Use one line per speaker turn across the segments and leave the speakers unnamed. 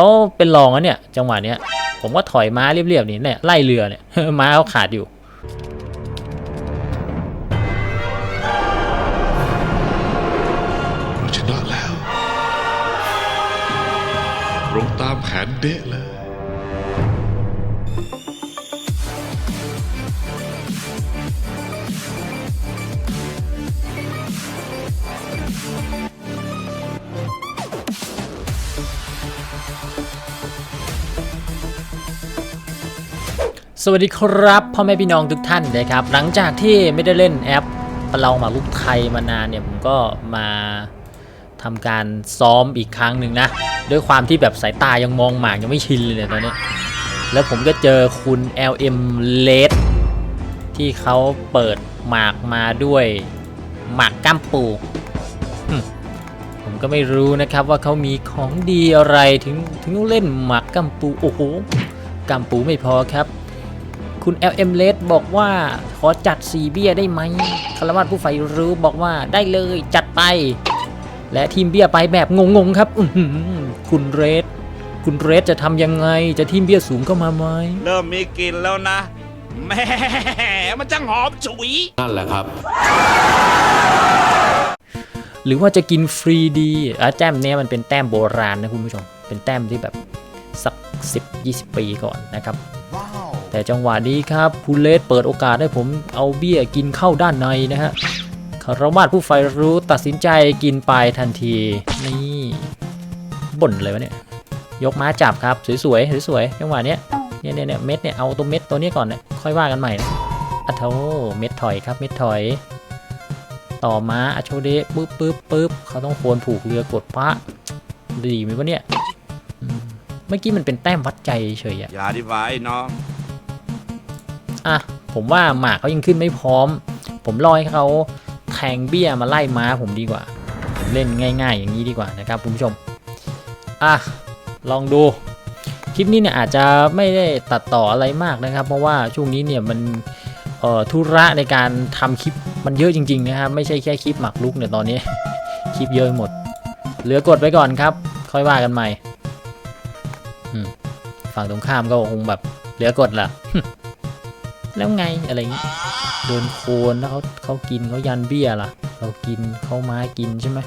เขาเป็นรองอะเนี่ย จังหวะเนี้ย ผมก็ถอยม้าเรียบๆนี่เนี่ยไล่เรือเนี่ย ม้าเขาขาดอยู่
เราชนะแล้วตรงตามแผนเดะเลย
สวัสดีครับพ่อแม่พี่น้องทุกท่านนะครับ หลังจากที่ไม่ได้เล่นแอปประลองหมากรุกไทยมานานเนี่ยผมก็มาทำการซ้อมอีกครั้งหนึ่งนะ ด้วยความที่แบบสายตายังมองหมากยังไม่ชินเลยเนี่ยตอนนี้ แล้วผมก็เจอคุณ LM l e d ที่เขาเปิดหมากมาด้วยหมากก้ามปูผมก็ไม่รู้นะครับว่าเขามีของดีอะไรถึงถึงเล่นหมากก้ามปูโอ้โหก้ามปูไม่พอครับ คุณ LM l e d บอกว่าขอจัดสีเบี้ยได้ไหมคารวาสผู้ใฝ่รู้บอกว่าได้เลยจัดไป และทีมเบี้ยไปแบบงงๆครับอื้อหือคุณเรดคุณเรดจะทำยังไงจะทีมเบี้ยสูงเข้ามาไหม
เริ่มมีกลิ่นแล้วนะแหม่มันจังหอมฉุย
นั่นแหละครับ
หรือว่าจะกินฟรีดีอะแต้มเนี้ยมันเป็นแต้มโบราณนะคุณผู้ชม เป็นแต้มที่แบบสัก 10-20 ปีก่อนนะครับ แต่จังหวะนี้ครับคุณเลสเปิดโอกาสให้ผมเอาเบี้ยกินเข้าด้านในนะฮะคารวาสผู้ใฝ่รู้ตัดสินใจกินไปทันที นี่บ่นเลยวะเนี่ย ยกม้าจับครับ สวยๆสวยๆจังหวะเนี้ยเนี่ยเนี่ยเม็ดเนี่ยเอาตัวเม็ดตัวนี้ก่อนเนี่ยค่อยว่ากันใหม่นะอะโธเม็ดถอยครับเม็ดถอย ต่อม้าอโชเดปึ๊บปึ๊บปึ๊บเขาต้องโคนผูกเรือกดพระดีไหมวะเนี่ยเมื่อกี้มันเป็นแต้มวัดใจเฉยอะ
อย่าดีกว่าไอ้น้อง
อะผมว่าหมากเขายังขึ้นไม่พร้อม ผมรอให้เขาแทงเบี้ยมาไล่ม้าผมดีกว่า ผมเล่นง่าย ๆ อย่างนี้ดีกว่านะครับคุณผู้ชมอะลองดูคลิปนี้เนี่ยอาจจะไม่ได้ตัดต่ออะไรมากนะครับ เพราะว่าช่วงนี้เนี่ยมันธุระในการทำคลิปมันเยอะจริง ๆ นะครับ ไม่ใช่แค่คลิปหมักลุกเนี่ยตอนนี้ คลิปเยอะหมด เหลือกดไว้ก่อนครับ ค่อยว่ากันใหม่ฝั่งตรงข้ามก็คงแบบเหลือกดล่ะ แล้วไงอะไรอย่างงี้เดินโคนแล้วเขาเขากินเขายันเบี้ยล่ะ เรากินเขามากินใช่ไหม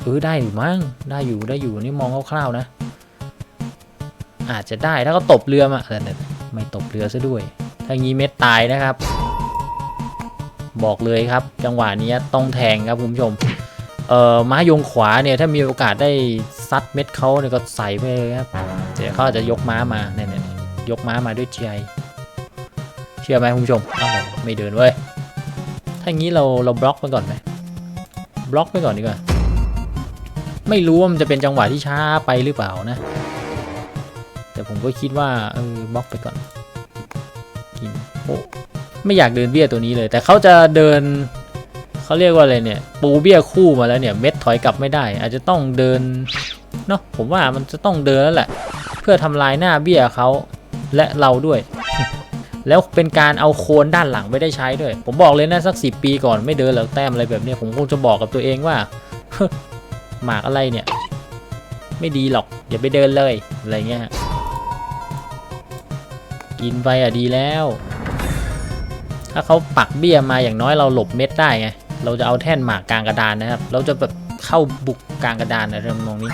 เออได้อยู่มั้งได้อยู่ได้อยู่นี่มองคร่าวๆนะ อาจจะได้ถ้าเขาตบเรือมาแต่ไม่ตบเรือซะด้วย ถ้างี้เม็ดตายนะครับ บอกเลยครับ จังหวะนี้ต้องแทงครับคุณผู้ชมเอ่อม้ายงขวาเนี่ยถ้ามีโอกาสได้ซัดเม็ดเขาเนี่ยก็ใส่ไปเลยครับเดี๋ยวเขาอาจจะยกม้ามาเนี่ยยกม้ามาด้วยใจ เชื่อไหมคุณผู้ชมไม่เดินเว้ยถ้างี้เราเราบล็อกไปก่อนไหมบล็อกไปก่อนดีกว่าไม่รู้ว่ามันจะเป็นจังหวะที่ช้าไปหรือเปล่านะ แต่ผมก็คิดว่าเออบล็อกไปก่อนกินโอ้ไม่อยากเดินเบี้ยตัวนี้เลย แต่เขาจะเดินเขาเรียกว่าอะไรเนี่ยปูเบี้ยคู่มาแล้วเนี่ยเม็ดถอยกลับไม่ได้ อาจจะต้องเดินเนาะผมว่ามันจะต้องเดินแล้วแหละ เพื่อทำลายหน้าเบี้ยเขาและเราด้วย แล้วเป็นการเอาโคนด้านหลังไม่ได้ใช้ด้วย ผมบอกเลยนะสักสิปีก่อนไม่เดินหรอกแต้มอะไรแบบนี้ผมคงจะบอกกับตัวเองว่าหมากอะไรเนี่ย ไม่ดีหรอก อย่าไปเดินเลยอะไรเงี้ยฮะกินไปอะดีแล้ว ถ้าเขาปักเบี้ยมาอย่างน้อยเราหลบเม็ดได้ไงเราจะเอาแท่นหมากกลางกระดานนะครับ เราจะแบบเข้าบุกกลางกระดานนะเรื่องมองนี้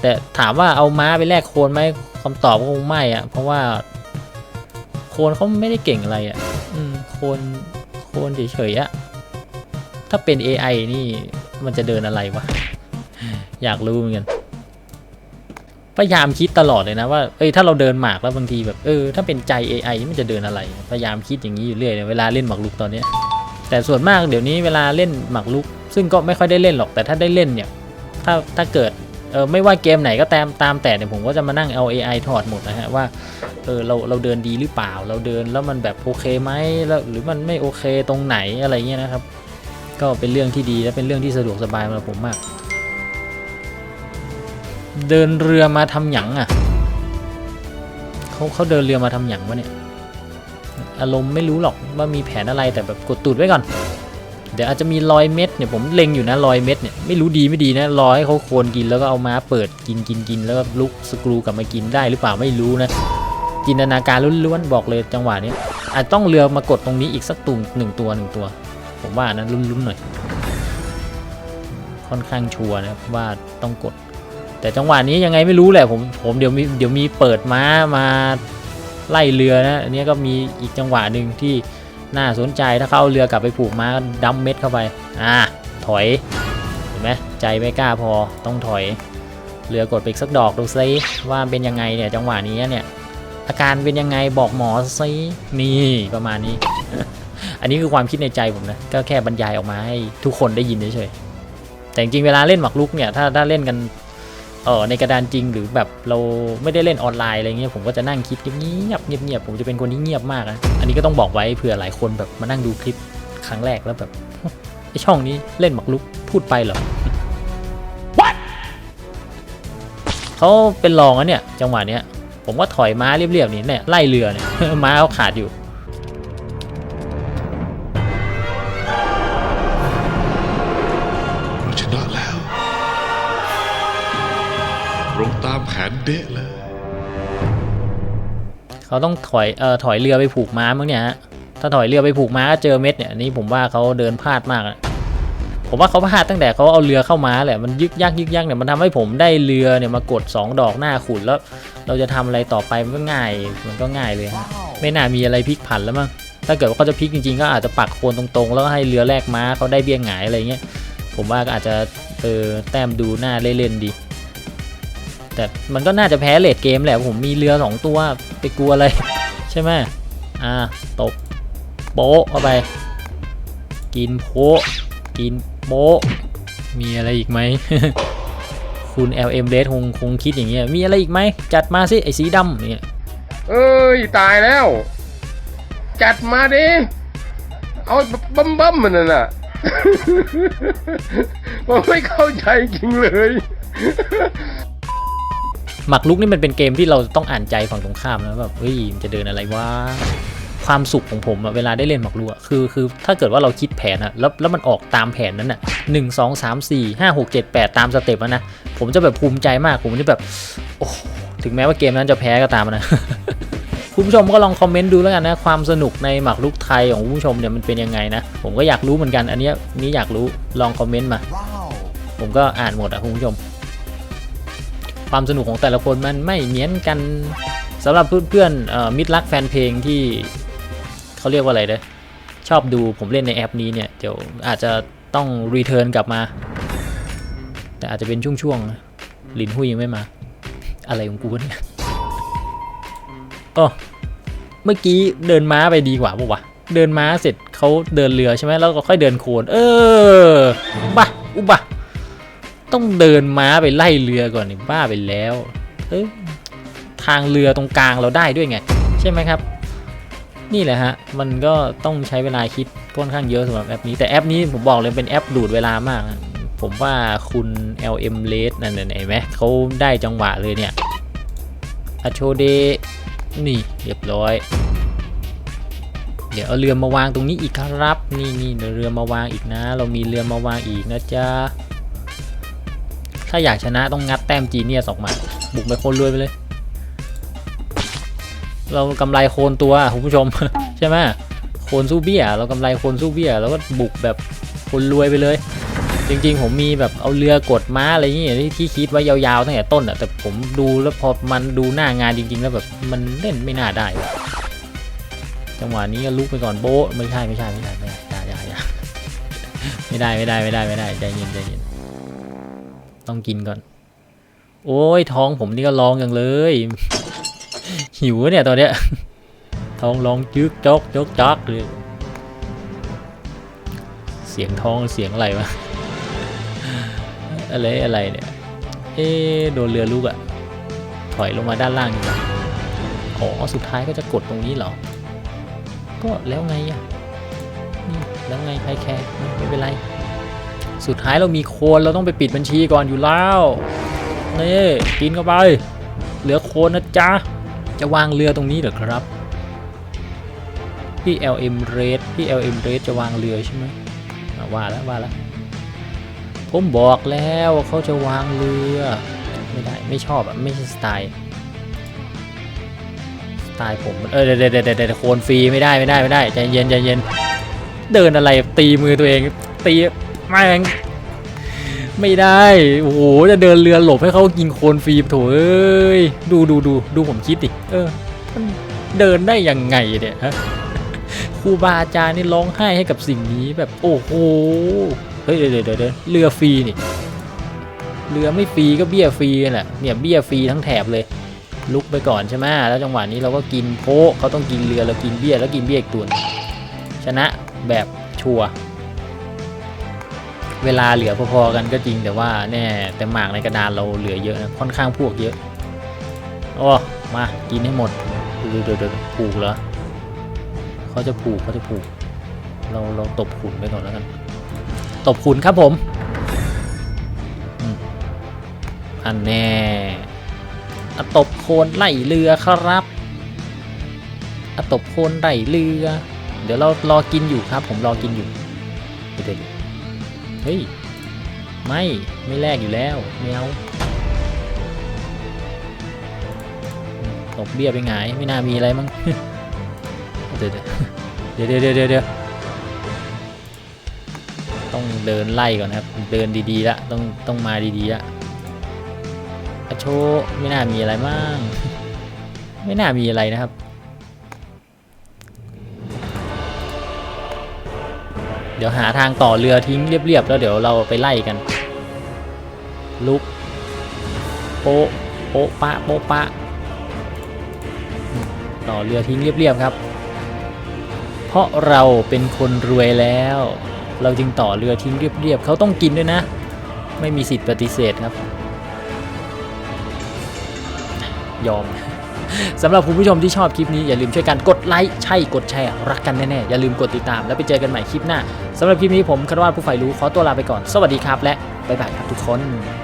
แต่ถามว่าเอาม้าไปแลกโคนไหมคำตอบก็คงไม่อะเพราะว่า โคนเขาไม่ได้เก่งอะไรอะ่ะอืมโคนโคนเฉยๆอะถ้าเป็น AI นี่มันจะเดินอะไรวะ อยากรู้เหมือนกันพยายามคิดตลอดเลยนะว่า เอ้ย ถ้าเราเดินหมากแล้วบางทีแบบ เออ ถ้าเป็นใจ AI มันจะเดินอะไร พยายามคิดอย่างนี้อยู่เรื่อยเลยเวลาเล่นหมากรุกตอนเนี้ยแต่ส่วนมากเดี๋ยวนี้เวลาเล่นหมากรุก ซึ่งก็ไม่ค่อยได้เล่นหรอก แต่ถ้าได้เล่นเนี่ย ถ้าถ้าเกิด เออไม่ว่าเกมไหนก็ตามตามแต่เนี่ยผมก็จะมานั่งเอา AI ถอดหมดนะฮะว่าเออเราเราเดินดีหรือเปล่า เราเดินแล้วมันแบบโอเคไหมแล้วหรือมันไม่โอเคตรงไหนอะไรเงี้ยนะครับ ก็เป็นเรื่องที่ดีและเป็นเรื่องที่สะดวกสบายสำหรับผมมาก เดินเรือมาทำหยังอะเขาเขาเดินเรือมาทำหยังวะเนี่ยอารมณ์ไม่รู้หรอกว่ามีแผนอะไรแต่แบบกดตูดไว้ก่อน เดี๋ยวอาจจะมีรอยเม็ดเนี่ยผมเล็งอยู่นะรอยเม็ดเนี่ยไม่รู้ดีไม่ดีนะรอให้เขาโคนกินแล้วก็เอาม้าเปิดกินกินกินแล้วก็ลุกสกรูกลับมากินได้หรือเปล่าไม่รู้นะจินตนาการล้วนๆบอกเลยจังหวะนี้อาจต้องเรือมากดตรงนี้อีกสักตุ่มหนึ่งตัวหนึ่งตัว ผมว่านะลุ้นๆหน่อย ค่อนข้างชัวร์นะว่าต้องกด แต่จังหวะนี้ยังไงไม่รู้แหละผมผมเดี๋ยวมีเดี๋ยวมีเปิดม้ามาไล่เรือนะอันนี้ก็มีอีกจังหวะหนึ่งที่ น่าสนใจถ้าเขาเอาเรือกลับไปผูกม้าดัมเม็ดเข้าไป อ่า ถอย เห็นไหมใจไม่กล้าพอต้องถอย เรือกดไปอีกสักดอกดูซิว่าเป็นยังไงเนี่ยจังหวะนี้เนี่ย อาการเป็นยังไงบอกหมอซินี่ประมาณนี้ อันนี้คือความคิดในใจผมนะ ก็แค่บรรยายออกมาให้ทุกคนได้ยินเฉยๆแต่จริงเวลาเล่นหมากรุกเนี่ยถ้าถ้าเล่นกัน เออในกระดานจริงหรือแบบเราไม่ได้เล่นออนไลน์อะไรเงี้ยผมก็จะนั่งคิดเงียบๆเงียบผมจะเป็นคนที่เงียบมากนะอันนี้ก็ต้องบอกไว้เผื่อหลายคนแบบมานั่งดูคลิปครั้งแรกแล้วแบบไอช่องนี้เล่นหมากรุกพูดไปเหรอ What เขาเป็นรองอะเนี่ยจังหวะเนี้ยผมก็ถอยม้าเรียบๆนี่เนี่ยไล่เรือเนี่ยม้าเขาขาดอยู่
ชนะแล้ว รงตามแผนเดะเลย
เขาต้องถอยเอ่อถอยเรือไปผูกม้ามั้งเนี่ยฮะถ้าถอยเรือไปผูกม้าเจอเม็ดเนี่ยนี่ผมว่าเขาเดินพลาดมากอะผมว่าเขาพลาดตั้งแต่เขาเอาเรือเข้ามาแหละมันยึกยักยึกยักเนี่ยมันทำให้ผมได้เรือเนี่ยมากด 2 ดอกหน้าขุนแล้ว เราจะทำอะไรต่อไปมันก็ง่ายมันก็ง่ายเลยฮะไม่น่ามีอะไรพลิกผันแล้วมั้งถ้าเกิดว่าเขาจะพลิกจริงๆ ก็อาจจะปักโคนตรงๆ แล้วให้เรือแลกม้าเขาได้เบี้ยงหงายอะไรเงี้ยผมว่าก็อาจจะเออแต้มดูหน้าเล่นๆดี แต่มันก็น่าจะแพ้เลดเกมแหละผมมีเรือสองตัวไปกลัวอะไร ใช่ไหมอ่าตบโป๊ะเข้าไป กินโพะกินโป๊ะมีอะไรอีกไหมคุณ LM Red คงคงคิดอย่างเงี้ยมีอะไรอีกไหมจัดมาสิไอ้สีดำอย่เงี้ย
เอ้ยตายแล้ว จัดมาดิเอาบัมบัมมันน่ะผมไม่เข้าใจจริงเลย
หมักลุกนี่มันเป็นเกมที่เราต้องอ่านใจฝั่งตรงข้ามนะแบบเฮ้ยมันจะเดินอะไรวะความสุขของผมอะเวลาได้เล่นหมากรุกคือคือถ้าเกิดว่าเราคิดแผนอะแล้วแล้วมันออกตามแผนนั้นอะหนึ่งสองสามสี่ห้าหกเจ็ดแปดตามสเต็ปอะนะผมจะแบบภูมิใจมากผมจะแบบโอ้ถึงแม้ว่าเกมนั้นจะแพ้ก็ตามนะคุณผู้ชมก็ลองคอมเมนต์ดูแล้วกันนะความสนุกในหมากรุกไทยของคุณผู้ชมเนี่ยมันเป็นยังไงนะ ผมก็อยากรู้เหมือนกัน อันนี้นี่อยากรู้ลองคอมเมนต์มา ผมก็อ่านหมดอะคุณผู้ชม ความสนุกของแต่ละคนมันไม่เหมือนกันสำหรับเพื่อนๆมิตรรักแฟนเพลงที่เขาเรียกว่าอะไรเด้ชอบดูผมเล่นในแอปนี้เนี่ยเดี๋ยวอาจจะต้องรีเทิร์นกลับมา แต่อาจจะเป็นช่วงๆนะลินหุยยังไม่มา อะไรของกูเนี่ยอ๋อเมื่อกี้เดินม้าไปดีกว่าปะวะเดินม้าเสร็จเขาเดินเรือใช่ไหมแล้วก็ค่อยเดินโคนเออบ้าอุบะ ต้องเดินม้าไปไล่เรือก่อนนี่บ้าไปแล้วเอ้ยทางเรือตรงกลางเราได้ด้วยไง ใช่ไหมครับ นี่แหละฮะ มันก็ต้องใช้เวลาคิดค่อนข้างเยอะสำหรับแอปนี้แต่แอปนี้ผมบอกเลยเป็นแอปดูดเวลามาก ผมว่าคุณ LM r a d นั่นน่ะเห็นไหมเขาได้จังหวะเลยเนี่ยอโชเดนี่เรียบร้อย เดี๋ยวเอาเรือมาวางตรงนี้อีกครับ นี่นี่เดี๋ยวเรือมาวางอีกนะ เรามีเรือมาวางอีกนะจ๊ะ ถ้าอยากชนะต้องงัดแต้มจีเนียสออกมา บุกไปโคนรวยไปเลย เรากำไรโคนตัวคุณผู้ชม ใช่ไหมโคนสู้เบี้ย เรากำไรโคนสู้เบี้ย แล้วก็บุกแบบคนรวยไปเลย จริงๆ ผมมีแบบเอาเรือกดม้าอะไรอย่างเงี้ยที่คิดไว้ยาวๆตั้งแต่ต้นอะแต่ผมดูแล้วพอมันดูหน้างานจริง ๆ แล้วแบบมันเล่นไม่น่าได้ จังหวะนี้ก็ลุกไปก่อนโบ๊ะไม่ใช่ไม่ใช่ไม่ใช่ไม่ได้ยาอย่ายไม่ได้ไม่ได้ไม่ได้ไม่ได้ใจเย็นใจเย็น ต้องกินก่อน โอ้ยท้องผมนี่ก็ร้องอย่างเลย หิวเนี่ยตอนเนี้ย ท้องร้องจึกจอกจอกจอกเลย เสียงท้องเสียงอะไรวะ อะไรอะไรเนี่ย เอ๊โดนเรือลูกอะถอยลงมาด้านล่างดีกว่าอ๋อสุดท้ายก็จะกดตรงนี้เหรอ ก็แล้วไงอะนี่แล้วไงใครแคร์ไม่เป็นไร สุดท้ายเรามีโคนเราต้องไปปิดบัญชีก่อนอยู่แล้วนี่กินเข้าไป เหลือโคนนะจ๊ะ จะวางเรือตรงนี้เหรอครับ พี่ LM Red พี่ LM Red จะวางเรือใช่ไหมว่าแล้วว่าแล้วผมบอกแล้วว่าเขาจะวางเรือ ไม่ได้ไม่ชอบอะไม่ใช่สไตล์สไตล์ผมเออเดี๋ยวเดี๋ยวเดี๋ยวเดี๋ยวโคนฟรีไม่ได้ไม่ได้ไม่ได้ใจเย็นใจเย็นเดินอะไรตีมือตัวเองตี แม่งไม่ได้ โอ้โห จะเดินเรือหลบให้เขายิงโคนฟรีโถเอ้ย ดูดูดูดูผมคิดดิ เออ มันเดินได้ยังไงเนี่ยฮะครูบาอาจารย์นี่ร้องไห้ให้กับสิ่งนี้แบบโอ้โห เฮ้ยเดี๋ยวเดี๋ยวเดี๋ยวเรือฟรีนี่ เรือไม่ฟรีก็เบี้ยฟรีนั่นแหละ เนี่ยเบี้ยฟรีทั้งแถบเลย ลุกไปก่อนใช่ไหมแล้วจังหวะนี้เราก็กินโพะเขาต้องกินเรือเรากินเบี้ยแล้วกินเบี้ยอีกตัวนึงชนะแบบชัวร์ เวลาเหลือพอๆกันก็จริงแต่ว่าแน่แต่หมากในกระดานเราเหลือเยอะนะค่อนข้างพวกเยอะโอ้มากินให้หมดเดี๋ยวเดี๋ยวเดี๋ยวผูกเหรอเขาจะผูกเขาจะผูก เราเราตบขุนไปก่อนแล้วกัน ตบขุนครับผมอันแน่อตบโคนไหลเรือครับอตบโคนไหลเรือ เดี๋ยวเรารอกินอยู่ครับ ผมรอกินอยู่เดี๋ยวๆ เฮ้ย ไม่ ไม่แลกอยู่แล้วไม่เอาตบเบี้ยไปไงไม่น่ามีอะไรมั้งเดี๋ยวเดี๋ยวเดี๋ยวเดี๋ยวเดี๋ยวต้องเดินไล่ก่อนครับ เดินดีๆละต้องต้องมาดีๆละอโชไม่น่ามีอะไรมั่งไม่น่ามีอะไรนะครับ ดี๋ยวหาทางต่อเรือทิ้งเรียบๆแล้วเดี๋ยวเราไปไล่กัน ลุกโป๊ะโป๊ะปะโป๊ะปะ ต่อเรือทิ้งเรียบๆครับ เพราะเราเป็นคนรวยแล้ว เราจึงต่อเรือทิ้งเรียบๆเขาต้องกินด้วยนะ ไม่มีสิทธิ์ปฏิเสธครับ ยอม สำหรับคุณผู้ชมที่ชอบคลิปนี้อย่าลืมช่วยกันกดไลค์ใช่กดแชร์รักกันแน่ๆอย่าลืมกดติดตามแล้วไปเจอกันใหม่คลิปหน้าสำหรับคลิปนี้ผมคารวาสผู้ใฝ่รู้ขอตัวลาไปก่อนสวัสดีครับ และบ๊ายบายครับทุกคน